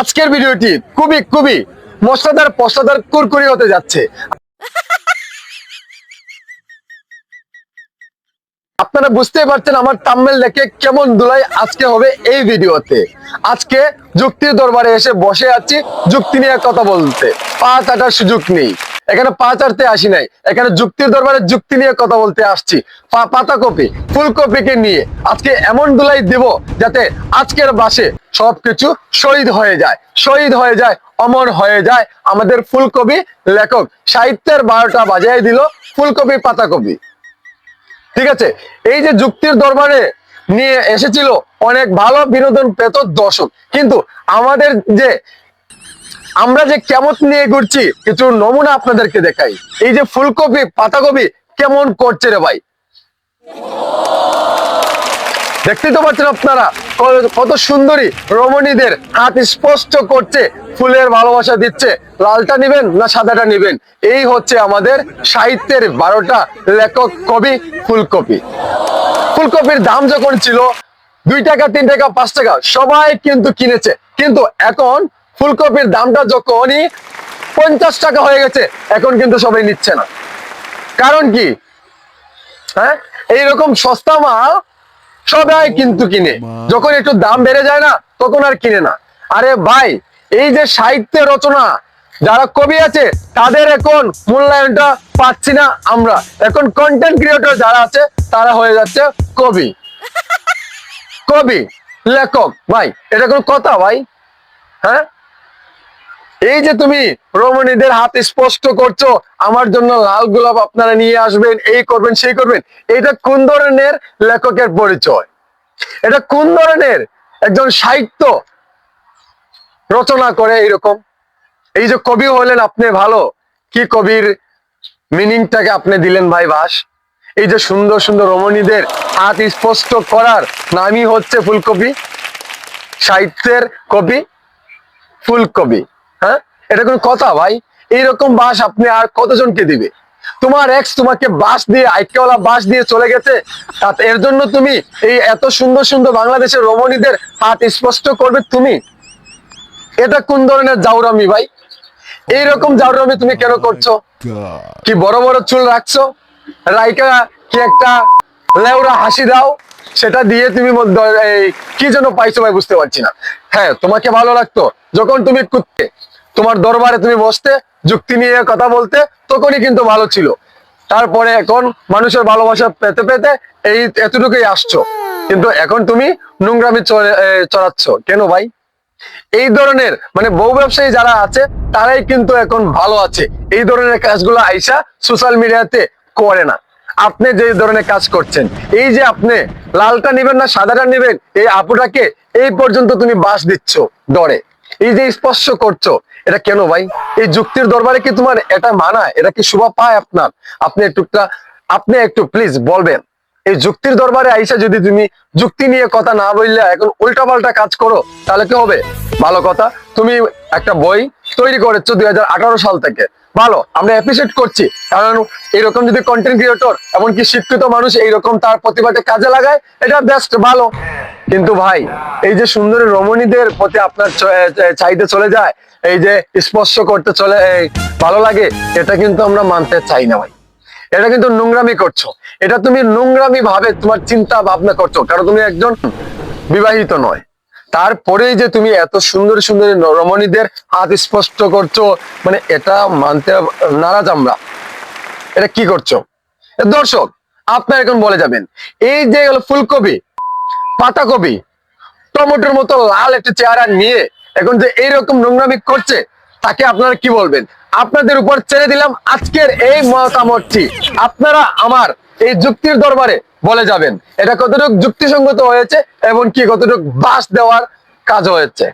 আজকের ভিডিওটি খুবই খুবই মশলাদার পশলাদার কুরকুরি হতে যাচ্ছে। আপনারা বুঝতেই পারছেন আমার তাম্মেল দেখে কেমন দুলাই আজকে হবে এই ভিডিওতে। আজকে যুক্তির দরবারে এসে বসে আছি, যুক্তি নিয়ে কথা বলতে। পা কাটার সুযোগ নেই। এখানে পা চাটতে আসি নাই। এখানে যুক্তির দরবারে যুক্তি নিয়ে কথা বলতে আসছি। পা- পাতাকপি, ফুলকপিকে নিয়ে আজকে এমন দুলাই দেব যাতে আজকের বাসে সবকিছু শহীদ হয়ে যায়। শহীদ হয়ে যায়, অমর হয়ে যায়। আমাদের ফুলকপি লেখক সাহিত্যের বারোটা বাজায় দিল ফুলকপি, পাতাকপি। ঠিক আছে? এই যে যুক্তির দরবারে নিয়ে এসেছিল অনেক ভালো বিনোদন পেত দর্শক। কিন্তু আমাদের যে আমরা যে কেমন নিয়ে ঘুরছি, কিছু নমুনা আপনাদেরকে দেখাই। এই যে ফুলকপি, পাতাকপি কেমন করছে রে ভাই? দেখতে তো পাচ্ছেন আপনারা কত সুন্দরী রমণীদের হাত স্পষ্ট করছে, ফুলের ভালোবাসা দিচ্ছে। লালটা নিবেন না সাদাটা নিবেন? এই হচ্ছে আমাদের সাহিত্যের বারোটা লেখক কবি ফুলকপি। ফুলকপির দাম যখন ছিল দুই টাকা, তিন টাকা, পাঁচ টাকা, সবাই কিন্তু কিনেছে। কিন্তু এখন ফুলকপির দামটা যখনই পঞ্চাশ টাকা হয়ে গেছে এখন কিন্তু সবাই নিচ্ছে না। কারণ কি? হ্যাঁ? এইরকম সস্তা মাল সবাই কিন্তু কিনে। যখন একটু দাম বেড়ে যায় না তখন আর কিনে না। আরে ভাই এই যে সাহিত্য রচনা যারা কবি আছে তাদের এখন মূল্যায়নটা পাচ্ছি না আমরা। এখন কন্টেন্ট ক্রিয়েটর যারা আছে তারা হয়ে যাচ্ছে কবি। কবি লেখক। ভাই এটা কোনো কথা ভাই? হ্যাঁ? এই যে তুমি রমণীদের হাত স্পষ্ট করছ, আমার জন্য লাল গোলাপ আপনারা নিয়ে আসবেন, এই করবেন, সেই করবেন। এটা কোন ধরনের লেখকের পরিচয়? এটা কোন ধরনের? একজন সাহিত্য রচনা করে এইরকম এই যে কবি হলেন আপনি ভালো, কি কবির মিনিংটাকে আপনি দিলেন ভাই বাস? এই যে সুন্দর সুন্দর রমণীদের হাত স্পষ্ট করার নামই হচ্ছে ফুলকপি, সাহিত্যের কবি, ফুলকপি। হ্যাঁ? এটা কোন কথা ভাই। এইরকম বাস আপনি আর কতজনকে দিবে? তোমার এক্স তোমাকে বাস দিয়ে আইকেওয়ালা বাস দিয়ে চলে গেছে। এর জন্য তুমি এই এত সুন্দর সুন্দর বাংলাদেশের রমণীদের হাত স্পষ্ট করবে তুমি? এটা কোন ধরনের জাউরামি ভাই? এইরকম জাউরামি তুমি কেন করছ? কি বড় বড় চুল রাখছো? রাইকা কি একটা লেউরা হাসি দাও? সেটা দিয়ে তুমি কি জন্য পাইছো ভাই বুঝতে পারছি না। হ্যাঁ তোমাকে ভালো লাগতো। যখন তুমি কুত্তে তোমার দরবারে তুমি বসতে, যুক্তি নিয়ে কথা বলতে, তখনই কিন্তু ভালো ছিল। তারপরে এখন মানুষের ভালোবাসা পেতে পেতে এই এতটুকুই আসছো। কিন্তু এখন তুমি নোংরামি চড়ে- চড়াচ্ছ। কেন ভাই? এই ধরনের মানে বউ ব্যবসায়ী যারা আছে, তারাই কিন্তু এখন ভালো আছে। এই ধরনের কাজগুলো আইসা সোশ্যাল মিডিয়াতে করে না। আপনি যে ধরনের কাজ করছেন, এই যে আপনি লালটা নেবেন না, সাদাটা নেবেন, এই আপুটাকে এই পর্যন্ত তুমি বাস দিচ্ছ ডরে এই যে স্পর্শ করছ, এটা কেন ভাই? এই যুক্তির দরবারে কি তোমার এটা মানায় এটা কি শোভা পায় আপনার? আপনি একটুটা আপনি একটু প্লিজ বলবেন। এই যুক্তির দরবারে আইসা যদি তুমি যুক্তি নিয়ে কথা না বললে, এখন উল্টা পাল্টা কাজ করো, তাহলে কি হবে? ভালো কথা, তুমি একটা বই তৈরি করেছ দুই হাজার আঠারো সাল থেকে। ভালো, আমরা অ্যাপ্রিসিয়েট করছি। কারণ এরকম যদি কন্টেন্ট ক্রিয়েটর এমনকি শিক্ষিত মানুষ এইরকম তার প্রতিভাকে কাজে লাগায়, এটা বেস্ট ভালো। কিন্তু ভাই, এই যে সুন্দরী রমণীদের প্রতি আপনার চাইতে চলে যায়, এই যে স্পর্শ করতে চলে ভালো লাগে, এটা কিন্তু আমরা মানতে চাই না ভাই। এটা কিন্তু নোংরামি করছ। এটা তুমি নোংরামি ভাবে তোমার চিন্তা ভাবনা করছ, কারণ তুমি একজন বিবাহিত নয়। তারপরেই যে তুমি এত সুন্দর সুন্দর রমণীদের হাত স্পষ্ট করছ মানে এটা মানতে নারাজ আমরা। এটা কি করছ? দর্শক, আপনার এখন বলে যাবেন। এই যে ফুলকপি পাতাকপি, টমেটোর মতো লাল একটা চেহারা নিয়ে এখন যে এইরকম নোংরামি করছে, তাকে আপনারা কি বলবেন? আপনাদের উপর ছেড়ে দিলাম আজকের এই মতামতটি। আপনারা আমার এই যুক্তির দরবারে বলে যাবেন। এটা কতটুকু যুক্তিসঙ্গত হয়েছে এবং কি কতটুকু বাস দেওয়ার কাজ হয়েছে?